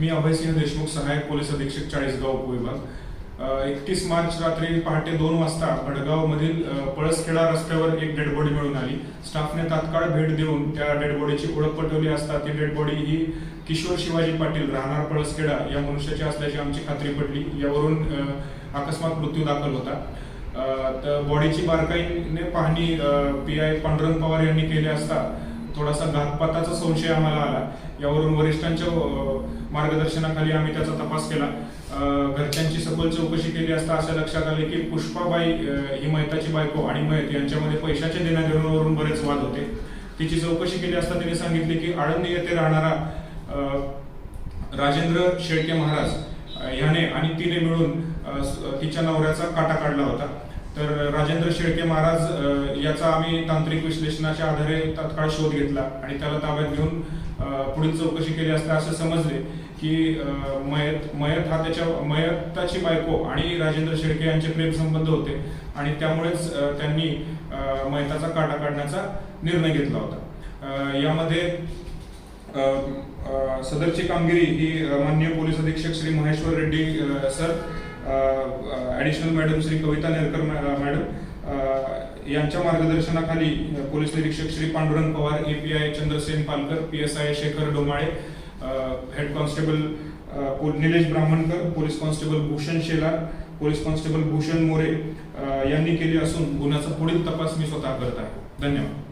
मी अभयसिंह देशमुख सहाय्यक पोलीस अधीक्षक चाळीसगाव उपविभाग एकतीस मार्च रात्री पहाटे दोन वाजता भडगाव मधील पळसखेडा रस्त्यावर एक डेड बॉडी मिळून आली. स्टाफने तात्काळ भेट देऊन त्या डेड बॉडीची ओळख पटवली असता ती डेड बॉडी ही किशोर शिवाजी पाटील राहणार पळसखेडा या मनुष्याची असल्याची आमची खात्री पडली यावरून अकस्मात मृत्यू दाखल होता. तर बॉडीची बारकाईने पाहणी पी आय पांडुरंग पवार यांनी केली असता थोडासा घातपाताचा संशय आम्हाला आला. यावरून वरिष्ठांच्या मार्गदर्शनाखाली आम्ही त्याचा तपास केला. घरच्यांची सखोल चौकशी केली असता असं लक्षात आले की पुष्पाबाई ही मैताची बायको आणि मैत यांच्यामध्ये पैशाच्या देण्याघेण्यावरून बरेच वाद होते. तिची चौकशी केली असता तिने सांगितले की आळंदी येथे राहणारा राजेंद्र शेळके महाराज ह्याने आणि तिने मिळून तिच्या नवऱ्याचा काटा काढला होता. तर राजेंद्र शेळके महाराज याचा आम्ही तांत्रिक विश्लेषणाच्या आधारे तात्काळ शोध घेतला आणि त्याला ताब्यात घेऊन पुढील चौकशी केली असता असे समजले की मयत मयत हा त्याच्या मयताची बायको आणि राजेंद्र शेळके यांचे प्रेम संबंध होते आणि त्यामुळेच त्यांनी मयताचा काटा काढण्याचा निर्णय घेतला होता. यामध्ये सदरची कामगिरी ही माननीय पोलीस अधीक्षक Shri Maheshwar Reddy sir additional madam Shri Kavita Nerkar madam यांच्या मार्गदर्शनाखाली पोलीस निरीक्षक Shri Pandurang Pawar A P I Chandrasen Palkar P S I Shekhar Domale head constable Nilesh Brahmankar police constable Bhushan Shelar police constable Bhushan More यांनी केली असून गुन्ह्याचा पुढील तपास मी स्वतः करत आहे. धन्यवाद.